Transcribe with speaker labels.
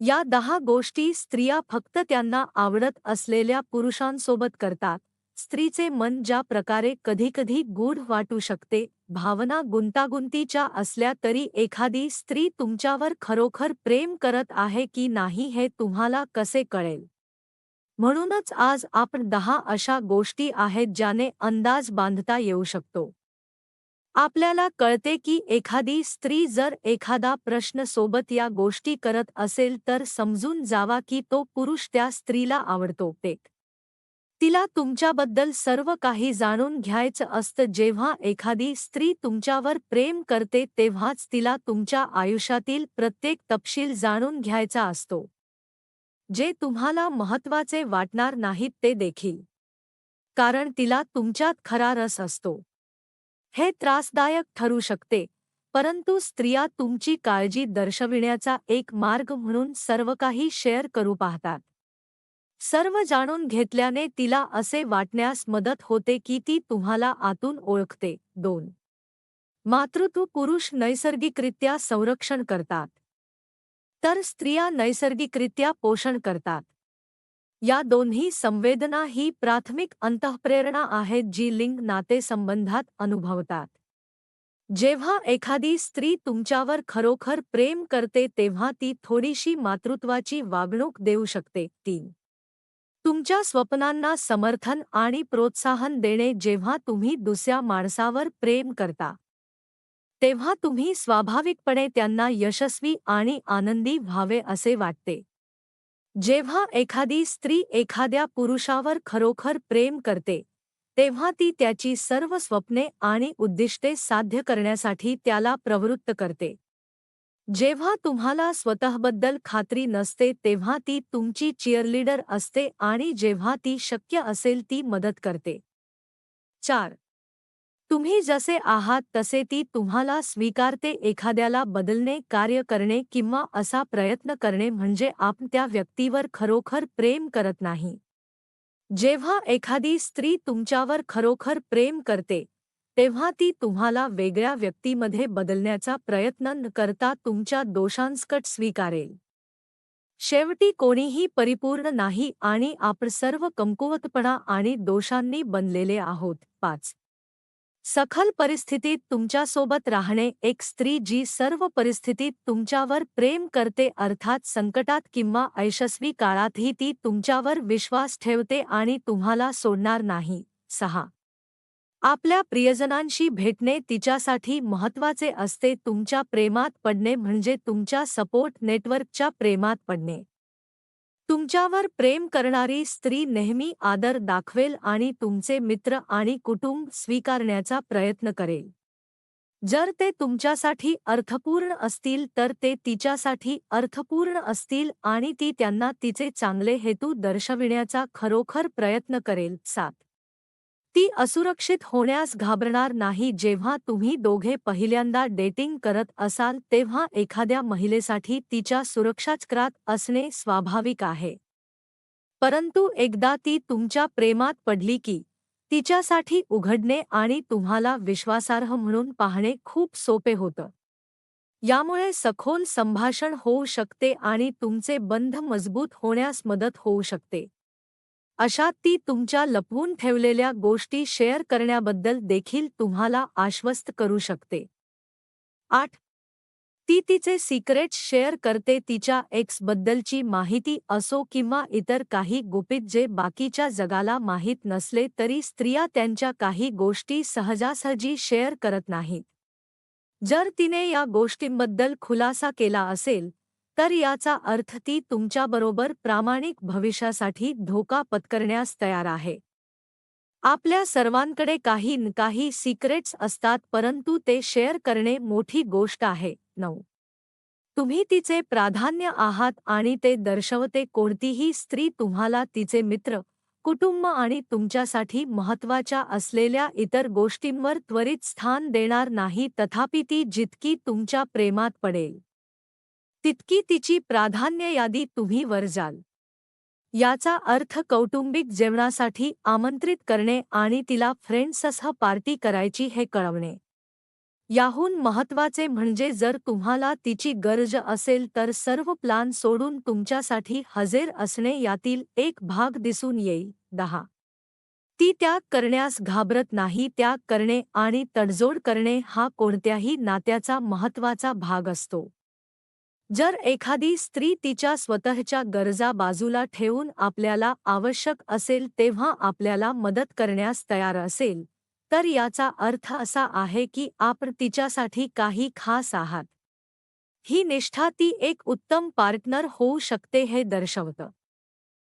Speaker 1: या दहा गोष्टी स्त्रिया फक्त त्यांना आवडत असलेल्या पुरुषांसोबत करतात. स्त्रीचे मन ज्या प्रकारे कधीकधी गूढ वाटू शकते भावना गुंतागुंतीच्या असल्या तरी एखादी स्त्री तुमच्यावर खरोखर प्रेम करत आहे की नाही हे तुम्हाला कसे कळेल? म्हणूनच आज आपण दहा अशा गोष्टी आहेत ज्याने अंदाज बांधता येऊ शकतो. आपल्याला कळते की एखादी स्त्री जर एखादा प्रश्न सोबत या गोष्टी करत असेल तर समजून जावा की तो पुरुष त्या स्त्रीला आवडतो एक तिला तुमच्याबद्दल सर्व काही जाणून घ्यायचं असतं जेव्हा एखादी स्त्री तुमच्यावर प्रेम करते तेव्हाच तिला तुमच्या आयुष्यातील प्रत्येक तपशील जाणून घ्यायचा असतो. जे तुम्हाला महत्त्वाचे वाटणार नाहीत ते देखील. कारण तिला तुमच्यात खरा रस असतो. हे त्रासदायक ठरू शकते. परंतु स्त्रिया तुमची काळजी दर्शविण्याचा एक मार्ग म्हणून सर्व काही शेअर करू पाहतात. सर्व जाणून घेतल्याने तिला असे वाटण्यास मदत होते की ती तुम्हाला आतून ओळखते. दोन. मातृत्व पुरुष नैसर्गिकरित्या संरक्षण करतात. तर स्त्रिया नैसर्गिकरित्या पोषण करतात. या दोन्ही संवेदना ही प्राथमिक अंतःप्रेरणा आहेत जी लिंग नातेसंबंधात अनुभवतात. जेव्हा एखादी स्त्री तुमच्यावर खरोखर प्रेम करते तेव्हा ती थोडीशी मातृत्वाची वागणूक देऊ शकते. तीन. तुमच्या स्वप्नांना समर्थन आणि प्रोत्साहन देणे जेव्हा तुम्ही दुसऱ्या माणसावर प्रेम करता. तेव्हा तुम्ही स्वाभाविकपणे त्यांना यशस्वी आणि आनंदी व्हावे असे वाटते. जेव्हा एखादी स्त्री एखाद्या पुरुषावर खरोखर प्रेम करते तेव्हा ती त्याची सर्व स्वप्ने आणि उद्दिष्टे साध्य करण्यासाठी त्याला प्रवृत्त करते. जेव्हा तुम्हाला स्वतःबद्दल खात्री नसते तेव्हा ती तुमची चिअरलीडर असते आणि जेव्हा ती शक्य असेल ती मदत करते. चार तुम्ही जसे आहात तसे ती तुम्हाला स्वीकारते एखाद्याला बदलणे कार्य करणे किंवा असा प्रयत्न करणे म्हणजे आपण त्या व्यक्तीवर खरोखर प्रेम करत नाही. जेव्हा एखादी स्त्री तुमच्यावर खरोखर प्रेम करते तेव्हा ती तुम्हाला वेगळ्या व्यक्तीमध्ये बदलण्याचा प्रयत्न न करता तुमच्या दोषांसकट स्वीकारेल. शेवटी कोणीही परिपूर्ण नाही आणि आपण सर्व कमकुवतपणा आणि दोषांनी बनलेले आहोत. पाच. सखल परिस्थितीत तुमच्यासोबत राहणे एक स्त्री जी सर्व परिस्थितीत तुमच्यावर प्रेम करते अर्थात संकटात किंवा यशस्वी काळातही ती तुमच्यावर विश्वास ठेवते आणि तुम्हाला सोडणार नाही. सहा. आपल्या प्रियजनांशी भेटणे तिच्यासाठी महत्त्वाचे असते. तुमच्या प्रेमात पडणे म्हणजे तुमच्या सपोर्ट नेटवर्कच्या प्रेमात पडणे. तुमच्यावर प्रेम करणारी स्त्री नेहमी आदर दाखवेल आणि तुमचे मित्र आणि कुटुंब स्वीकारण्याचा प्रयत्न करेल. जर ते तुमच्यासाठी अर्थपूर्ण असतील तर ते तिच्यासाठी अर्थपूर्ण असतील आणि ती त्यांना तिचे चांगले हेतू दर्शविण्याचा खरोखर प्रयत्न करेल सात. ती असुरक्षित होण्यास घाबरणार नाही जेव्हा तुम्ही दोघे पहिल्यांदा डेटिंग करत असाल तेव्हा एखाद्या महिलेसाठी तिच्या सुरक्षाचक्रात असणे स्वाभाविक आहे. परंतु एकदा ती तुमच्या प्रेमात पडली की तिच्यासाठी उघडणे आणि तुम्हाला विश्वासार्ह म्हणून पाहणे खूप सोपे होतं. यामुळे सखोल संभाषण होऊ शकते आणि तुमचे बंध मजबूत होण्यास मदत होऊ शकते. अशात ती तुमच्या लपवून ठेवलेल्या गोष्टी शेअर करण्याबद्दल देखील तुम्हाला आश्वस्त करू शकते. आठ. ती तिचे सिक्रेट्स शेअर करते तिच्या एक्सबद्दलची माहिती असो किंवा इतर काही गुपित जे बाकीच्या जगाला माहीत नसले तरी स्त्रिया त्यांच्या काही गोष्टी सहजासहजी शेअर करत नाहीत. जर तिने या गोष्टींबद्दल खुलासा केला असेल तर याचा अर्थ ती तुमच्याबरोबर प्रामाणिक भविष्यासाठी धोका पत्करण्यास तयार आहे. आपल्या सर्वांकडे काही न काही सिक्रेट्स असतात परंतु ते शेअर करणे मोठी गोष्ट आहे. नऊ. तुम्ही तिचे प्राधान्य आहात आणि ते दर्शवते कोणतीही स्त्री तुम्हाला तिचे मित्र कुटुंब आणि तुमच्यासाठी महत्त्वाच्या असलेल्या इतर गोष्टींवर त्वरित स्थान देणार नाही तथापि ती जितकी तुमच्या प्रेमात पडेल. तितकी तिची प्राधान्य यादी तुम्ही वर जाल. याचा अर्थ कौटुंबिक जेवणासाठी आमंत्रित करणे आणि तिला फ्रेंड्ससह पार्टी करायची हे कळवणे. याहून महत्त्वाचे म्हणजे जर तुम्हाला तिची गरज असेल तर सर्व प्लान सोडून तुमच्यासाठी हजेर असणे यातील एक भाग दिसून येईल. दहा. ती त्याग करण्यास घाबरत नाही. त्याग करणे आणि तडजोड करणे हा कोणत्याही नात्याचा महत्त्वाचा भाग असतो. जर एखादी स्त्री तिच्या स्वतःच्या गरजा बाजूला ठेवून आपल्याला आवश्यक असेल तेव्हा आपल्याला मदत करण्यास तयार असेल तर याचा अर्थ असा आहे की आपण तिच्यासाठी काही खास आहात. ही निष्ठा ती एक उत्तम पार्टनर होऊ शकते हे दर्शवतं.